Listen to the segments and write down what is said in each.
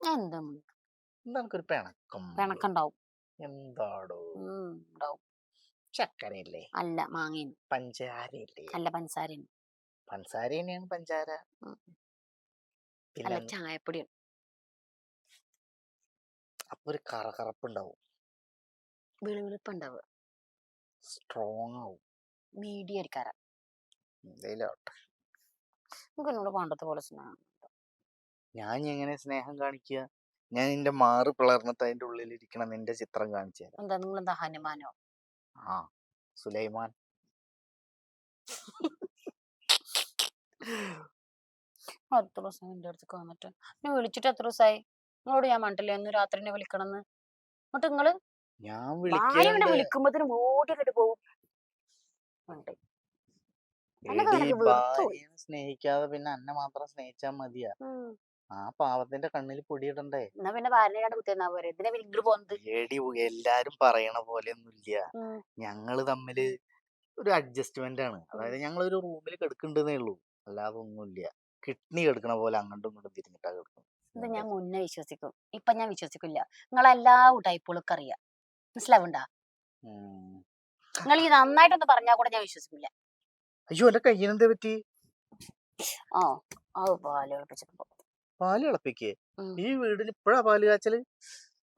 എന്താ നമുക്കൊരു പിണക്കം പിണക്കുണ്ടാവും. എന്താടോ? ഉണ്ടാവും. ചക്കരയില്ലേ? അല്ല മാങ്ങ പഞ്ചാര അല്ല പഞ്ചസാരയും പഞ്ചസാര തന്നെയാണ് പഞ്ചാര. അല്ല ചായപ്പൊടിയാണ്. അപ്പൊ ഒരു കറകറപ്പുണ്ടാവും. വെളുവെളുപ്പുണ്ടാവുക. സ്ട്രോങ് ആവും മീഡിയം അരിക്കാര. ആവട്ടെ. നമുക്ക് എന്നോട് പണ്ടത്തെ പോലെ സ്നേഹം ഞാൻ എങ്ങനെ സ്നേഹം കാണിക്കുക? ഞാൻ നിന്റെ മാറ് പിളർന്നിട്ട് അതിന്റെ ഉള്ളിൽ ഇരിക്കണം നിന്റെ ചിത്രം കാണിച്ചു തരാം. എന്താ നിങ്ങൾ എന്താ ഹനുമാനോ? ആ സുലൈമാൻ. എത്ര ദിവസം നിന്റെ അടുത്തേക്ക് വന്നിട്ട്. എന്നെ വിളിച്ചിട്ട് എത്ര ദിവസമായി നിങ്ങളോട് ഞാൻ മണ്ടല്ലേ? ഒന്ന് രാത്രി എന്നെ വിളിക്കണമെന്ന് എന്നിട്ട് നിങ്ങൾ ഞാൻ വിളിക്കലുണ്ട് ഓടി അങ്ങോട്ട് പോകും. സ്നേഹിക്കാതെ പിന്നെ അന്നെ മാത്രം സ്നേഹിച്ചാ മതിയാ. ആ പാവത്തിന്റെ കണ്ണിൽ പൊടിയിടണ്ടേ? എന്നാ പിന്നെ ഭാര്യനെ കണ്ട് കുത്തിയെന്നാ പോരെ? ഇതിനെ ഇങ്ങോട്ട് പോകുന്നത് എടി എല്ലാരും പറയണ പോലെ ഒന്നുമില്ല. ഞങ്ങൾ തമ്മിൽ ഒരു അഡ്ജസ്റ്റ്മെന്റ് ആണ്. അതായത് ഞങ്ങൾ ഒരു റൂമിൽ കിടക്കണ്ടെന്നേ ഉള്ളൂ. അല്ലാതെ ഒന്നുമില്ല കിഡ്നി കിടക്കണ പോലെ അങ്ങോട്ടും ഇങ്ങോട്ടും തിരിഞ്ഞിട്ടാ കിടക്കും ഇത് ഞാൻ മുന്നേ വിശ്വസിക്കും. ഇപ്പൊ ഞാൻ വിശ്വസിക്കില്ല. നിങ്ങളെല്ലാ ടൈപ്പുകളൊക്കെ അറിയാം. മനസ്സിലാവണ്ട? നിങ്ങൾ ഈ നന്നായിട്ടൊന്ന് പറഞ്ഞാൽ കൂടെ ഞാൻ വിശ്വസിക്കില്ല. അയ്യോ എന്റെ കയ്യിനെന്താ പറ്റി? ആ ആ ബാലോ കളിപ്പിച്ചപ്പോ പാൽ തിളപ്പിക്കേ. ഈ വീടിന് ഇപ്പഴാ പാൽ കാച്ചൽ?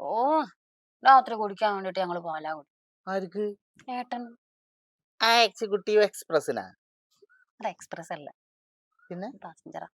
ഓ രാത്രി കുടിക്കാൻ വേണ്ടിട്ട് ഞങ്ങൾ പാലാ ആർക്ക് ഏട്ടൻ. എക്സിക്യൂട്ടീവ് എക്സ്പ്രസിനാ എക്സ്പ്രസ് അല്ല പിന്നെ? പാസഞ്ചറാ.